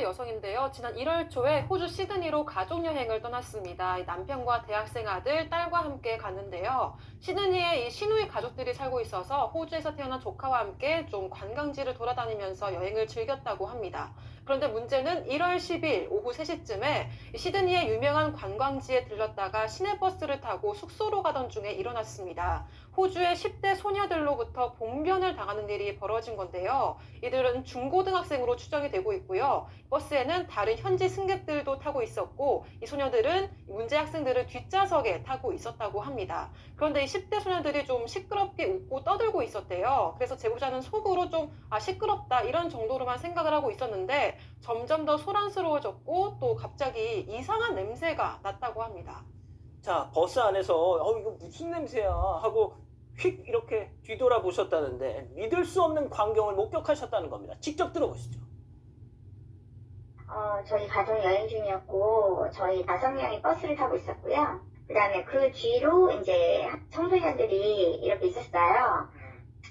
30대 여성인데요. 지난 1월 초에 호주 시드니로 가족 여행을 떠났습니다. 이 남편과 대학생 아들, 딸과 함께 갔는데요. 시드니에 이 시누이 가족들이 살고 있어서 호주에서 태어난 조카와 함께 좀 관광지를 돌아다니면서 여행을 즐겼다고 합니다. 그런데 문제는 1월 10일 오후 3시쯤에 시드니의 유명한 관광지에 들렀다가 시내버스를 타고 숙소로 가던 중에 일어났습니다. 호주의 10대 소녀들로부터 봉변을 당하는 일이 벌어진 건데요. 이들은 중고등학생으로 추정이 되고 있고요. 버스에는 다른 현지 승객들도 타고 있었고 이 소녀들은 문제 학생들을 뒷좌석에 타고 있었다고 합니다. 그런데 이 10대 소녀들이 좀 시끄럽게 웃고 떠들고 있었대요. 그래서 제보자는 속으로 좀 아, 시끄럽다 이런 정도로만 생각을 하고 있었는데 점점 더 소란스러워졌고 또 갑자기 이상한 냄새가 났다고 합니다. 자, 버스 안에서 어 이거 무슨 냄새야 하고 휙 이렇게 뒤돌아 보셨다는데 믿을 수 없는 광경을 목격하셨다는 겁니다. 직접 들어보시죠. 어, 저희 가족 여행 중이었고, 저희 다섯 명이 버스를 타고 있었고요. 그 다음에 그 뒤로 이제 청소년들이 이렇게 있었어요.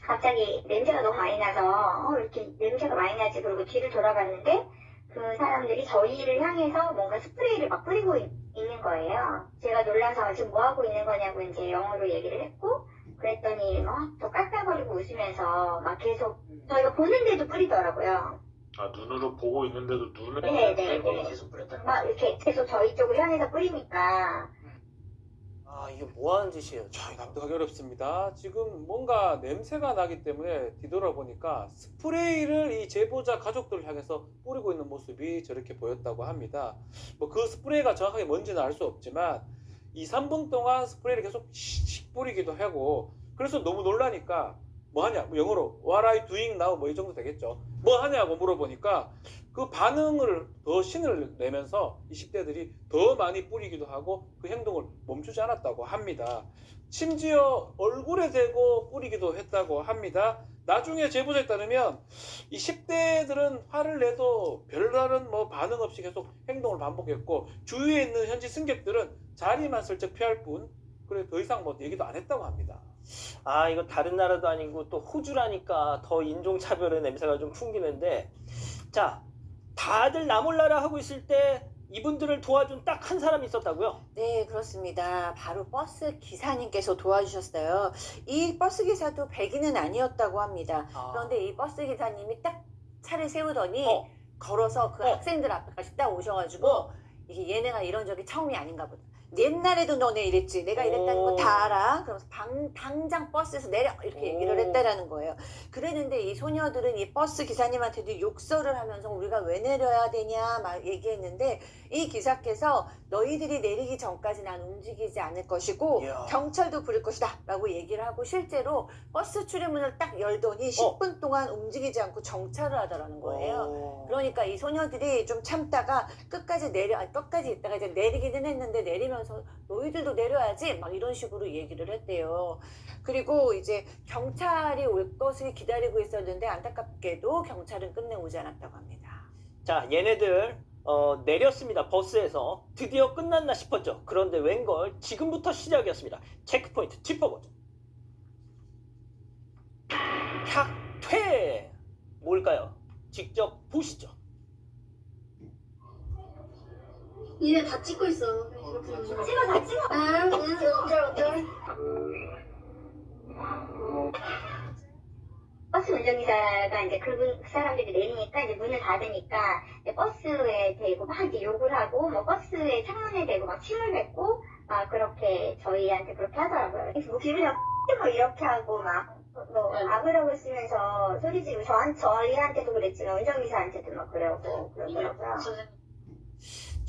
갑자기 냄새가 너무 많이 나서, 어, 이렇게 냄새가 많이 나지. 그리고 뒤를 돌아봤는데, 그 사람들이 저희를 향해서 뭔가 스프레이를 막 뿌리고 있, 는 거예요. 제가 놀라서 지금 뭐 하고 있는 거냐고 이제 영어로 얘기를 했고, 그랬더니 막또 깔깔거리고 웃으면서 막 계속 저희가 보는데도 뿌리더라고요. 아 눈으로 보고 있는데도 눈을 네, 네, 네. 계속 그랬다는 막 거예요. 이렇게 계속 저희 쪽을 향해서 뿌리니까 아, 이게 뭐 하는 짓이에요? 자, 납득하기 어렵습니다. 지금 뭔가 냄새가 나기 때문에 뒤돌아보니까 스프레이를 이 제보자 가족들을 향해서 뿌리고 있는 모습이 저렇게 보였다고 합니다. 뭐 그 스프레이가 정확하게 뭔지는 알 수 없지만 2, 3분 동안 스프레이를 계속 씩 뿌리기도 하고 그래서 너무 놀라니까 뭐 하냐? 뭐 영어로 What are you doing now? 뭐 이 정도 되겠죠. 뭐 하냐고 물어보니까 그 반응을 더 신을 내면서 20대들이 더 많이 뿌리기도 하고 그 행동을 멈추지 않았다고 합니다. 심지어 얼굴에 대고 뿌리기도 했다고 합니다. 나중에 제보자에 따르면 이 10대들은 화를 내도 별다른 뭐 반응 없이 계속 행동을 반복했고 주위에 있는 현지 승객들은 자리만 슬쩍 피할 뿐 그래 더 이상 뭐 얘기도 안 했다고 합니다. 아, 이거 다른 나라도 아니고 또 호주라니까 더 인종차별의 냄새가 좀 풍기는데 자, 다들 나 몰라라 하고 있을 때 이분들을 도와준 딱 한 사람이 있었다고요? 네, 그렇습니다. 바로 버스 기사님께서 도와주셨어요. 이 버스 기사도 백인은 아니었다고 합니다. 아, 그런데 이 버스 기사님이 딱 차를 세우더니 어. 걸어서 그 어. 학생들 앞에까지 딱 오셔가지고 어. 이게 얘네가 이런 적이 처음이 아닌가 보다. 옛날에도 너네 이랬지. 내가 이랬다는 거다 알아. 그러면서 방, 당장 버스에서 내려 이렇게 얘기를 오. 했다라는 거예요. 그랬는데 이 소녀들은 이 버스 기사님한테도 욕설을 하면서 우리가 왜 내려야 되냐 막 얘기했는데 이 기사께서 너희들이 내리기 전까지 난 움직이지 않을 것이고 이야. 경찰도 부를 것이다 라고 얘기를 하고 실제로 버스 출입문을 딱 열더니 10분 동안 움직이지 않고 정차를 하더라는 거예요. 어. 그러니까 이 소녀들이 좀 참다가 끝까지 내려, 아니, 끝까지 있다가 이제 내리기는 했는데 내리면 서 너희들도 내려야지 막 이런 식으로 얘기를 했대요. 그리고 이제 경찰이 올 것을 기다리고 있었는데 안타깝게도 경찰은 끝내 오지 않았다고 합니다. 자, 얘네들 어, 내렸습니다. 버스에서 드디어 끝났나 싶었죠. 그런데 웬걸 지금부터 시작이었습니다. 체크포인트 짚어보죠. 탁퇴 뭘까요? 직접 보시죠. 니네 다 찍고 있어. 찍어 다 찍어 아, 응, 어쩔 어쩔. 버스 운전기사가 이제 그분 그 사람들이 내리니까 이제 문을 닫으니까 이제 버스에 대고 막 이제 욕을 하고 뭐 버스의 창문에 대고 막 침을 뱉고 막 그렇게 저희한테 그렇게 하더라고요. 그래서 뭐 기분이 뭐 이렇게 하고 막뭐 악으라고 쓰면서 소리 지르고 저한 저희한테도 그랬지만 운전기사한테도 막 그러고 그러더라고요.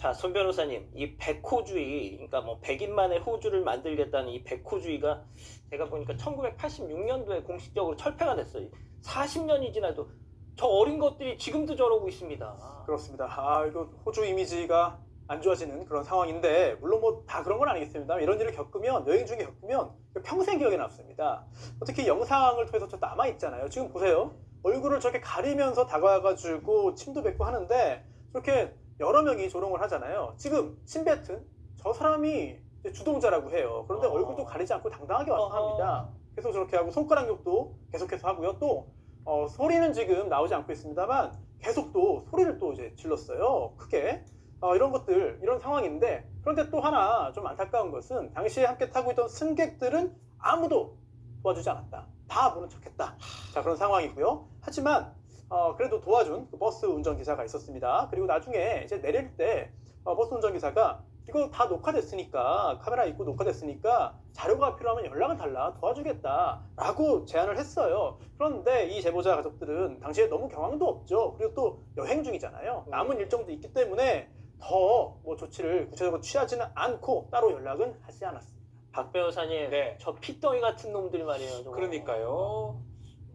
자, 손 변호사님, 이 백호주의, 그러니까 뭐 백인만의 호주를 만들겠다는 이 백호주의가 제가 보니까 1986년도에 공식적으로 철폐가 됐어요. 40년이 지나도 저 어린 것들이 지금도 저러고 있습니다. 그렇습니다. 아, 이거 호주 이미지가 안 좋아지는 그런 상황인데, 물론 뭐 다 그런 건 아니겠습니다. 이런 일을 겪으면, 여행 중에 겪으면 평생 기억에 남습니다. 특히 영상을 통해서 저 남아 있잖아요. 지금 보세요. 얼굴을 저렇게 가리면서 다가와가지고 침도 뱉고 하는데, 저렇게 여러 명이 조롱을 하잖아요. 지금 침 뱉은 저 사람이 주동자라고 해요. 그런데 어. 얼굴도 가리지 않고 당당하게 와서 어허. 합니다. 계속 저렇게 하고 손가락 욕도 계속해서 하고요. 또 어, 소리는 지금 나오지 않고 있습니다만 계속 또 소리를 또 이제 질렀어요. 크게. 어, 이런 것들, 이런 상황인데, 그런데 또 하나 좀 안타까운 것은, 당시에 함께 타고 있던 승객들은 아무도 도와주지 않았다. 다 모른 척했다. 자, 그런 상황이고요. 하지만, 어, 그래도 도와준 그 버스 운전기사가 있었습니다. 그리고 나중에 이제 내릴 때, 어, 버스 운전기사가 이거 다 녹화됐으니까, 카메라 있고 녹화됐으니까, 자료가 필요하면 연락을 달라. 도와주겠다. 라고 제안을 했어요. 그런데 이 제보자 가족들은 당시에 너무 경황도 없죠. 그리고 또 여행 중이잖아요. 남은 일정도 있기 때문에 더 뭐 조치를 구체적으로 취하지는 않고 따로 연락은 하지 않았습니다. 박 변호사님, 네. 저 피덩이 같은 놈들 말이에요. 저거. 그러니까요.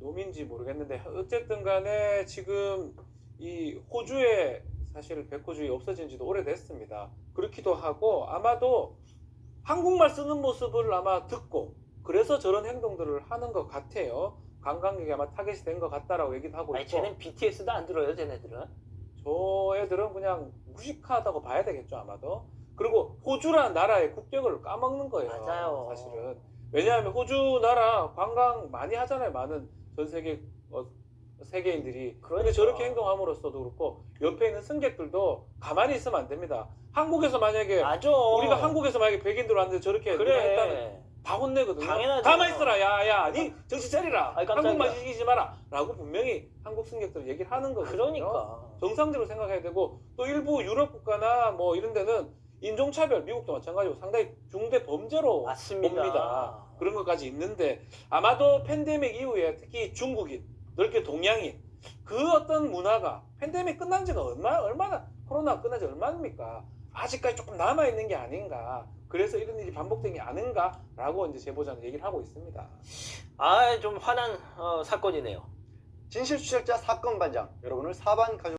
놈인지 모르겠는데 어쨌든 간에 지금 이 호주에 사실 백호주의 없어진 지도 오래됐습니다. 그렇기도 하고 아마도 한국말 쓰는 모습을 아마 듣고 그래서 저런 행동들을 하는 것 같아요. 관광객이 아마 타겟이 된 것 같다라고 얘기도 하고 아니, 있고 쟤는 BTS도 안 들어요, 쟤네들은. 저 애들은 그냥 무식하다고 봐야 되겠죠 아마도. 그리고 호주라는 나라의 국격을 까먹는 거예요. 맞아요. 사실은. 왜냐하면 호주 나라 관광 많이 하잖아요. 많은 전 세계 어, 세계인들이. 그런데 그러니까. 저렇게 행동함으로써도 그렇고 옆에 있는 승객들도 가만히 있으면 안 됩니다. 한국에서 만약에 맞아. 우리가 한국에서 만약에 백인들 왔는데 저렇게 누가 했다면 그래. 다 혼내거든요. 당연하죠. 가만히 있어라. 야 야, 니 정신 차리라. 깜짝이야. 한국말 시키지 마라. 라고 분명히 한국 승객들 얘기를 하는 거거든요. 그러니까. 정상적으로 생각해야 되고 또 일부 유럽 국가나 뭐 이런 데는 인종차별 미국도 마찬가지고 상당히 중대 범죄로 맞습니다. 봅니다. 그런 것까지 있는데 아마도 팬데믹 이후에 특히 중국인, 넓게 동양인 그 어떤 문화가 팬데믹 끝난 지가 얼마, 얼마나 코로나 끝난 지 얼마입니까? 아직까지 조금 남아 있는 게 아닌가. 그래서 이런 일이 반복된 게 아닌가라고 이제 제보자는 얘기를 하고 있습니다. 아, 좀 화난 어, 사건이네요. 진실 추적자 사건 반장 여러분을 사반 가족